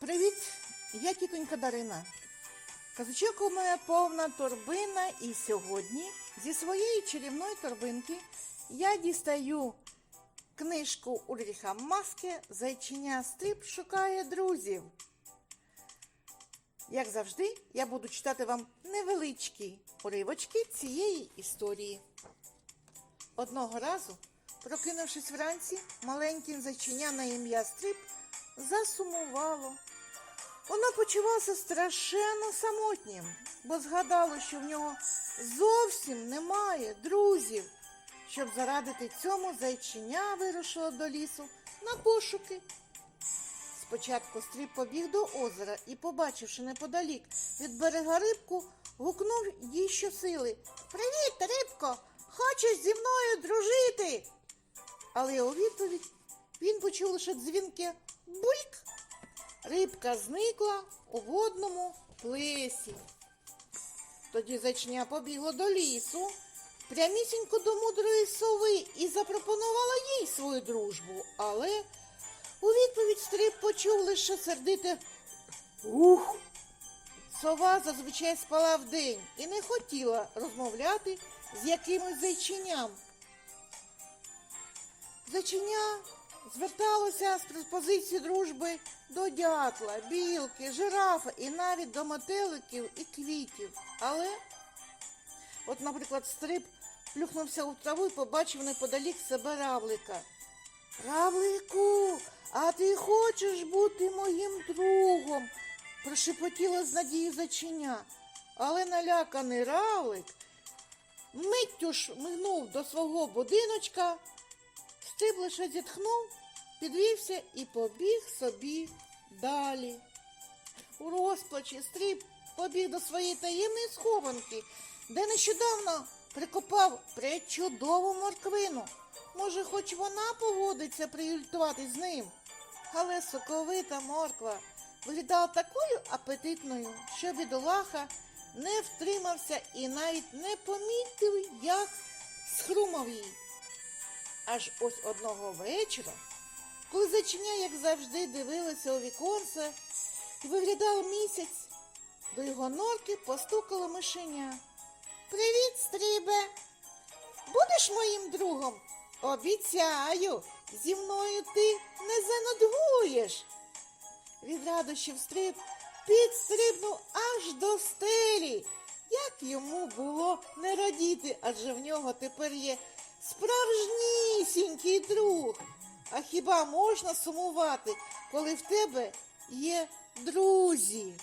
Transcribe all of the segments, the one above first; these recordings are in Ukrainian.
Привіт, я тітонька Дарина. Казочок у мене повна торбина, і сьогодні зі своєї чарівної торбинки я дістаю книжку Ульріха Маски Зайчиня Стрип шукає друзів. Як завжди, я буду читати вам невеличкі уривочки цієї історії. Одного разу, прокинувшись вранці, маленьке зайчиня на ім'я Стрип засумувало. Воно почувалося страшенно самотнім, бо згадало, що в нього зовсім немає друзів. Щоб зарадити цьому, зайчиня вирушило до лісу на пошуки. Спочатку стріп побіг до озера і, побачивши неподалік від берега рибку, гукнув їй щосили. Привіт, рибко! Хочеш зі мною дружити? Але у відповідь він почув лише дзвінке бульк. Рибка зникла у водному плесі. Тоді зайчня побігла до лісу, прямісінько до мудрої сови і запропонувала їй свою дружбу, але у відповідь Стриб почув лише сердите Ух. Сова зазвичай спала вдень і не хотіла розмовляти з якимось зайчиням. Зайчиня зверталося з пропозиції дружби до дятла, білки, жирафа і навіть до метеликів і квітів. Але, от, наприклад, стриб плюхнувся у траву і побачив неподалік себе равлика. Равлику, а ти хочеш бути моїм другом? прошепотіла з надією зайчиня. Але наляканий равлик миттю ж мигнув до свого будиночка, Стриб лише зітхнув, підвівся і побіг собі далі. У розпачі Стриб побіг до своєї таємної схованки, де нещодавно прикопав пречудову морквину. Може, хоч вона погодиться приюльтувати з ним. Але соковита морква виглядала такою апетитною, що бідолаха не втримався і навіть не помітив, як схрумав її. Аж ось одного вечора, коли зайчиня, як завжди, дивилася у віконце і виглядав місяць, до його норки постукало мишеня. Привіт, стрібе! Будеш моїм другом? Обіцяю, зі мною ти не занудьгуєш. Від радощів стриб підстрибнув аж до стелі. Як йому було не радіти, адже в нього тепер є справжнісінький друг. А хіба можна сумувати, коли в тебе є друзі?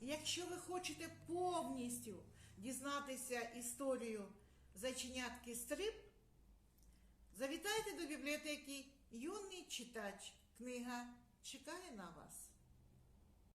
Якщо ви хочете повністю дізнатися історію зайченятки Стриб, завітайте до бібліотеки Юний читач. Книга чекає на вас.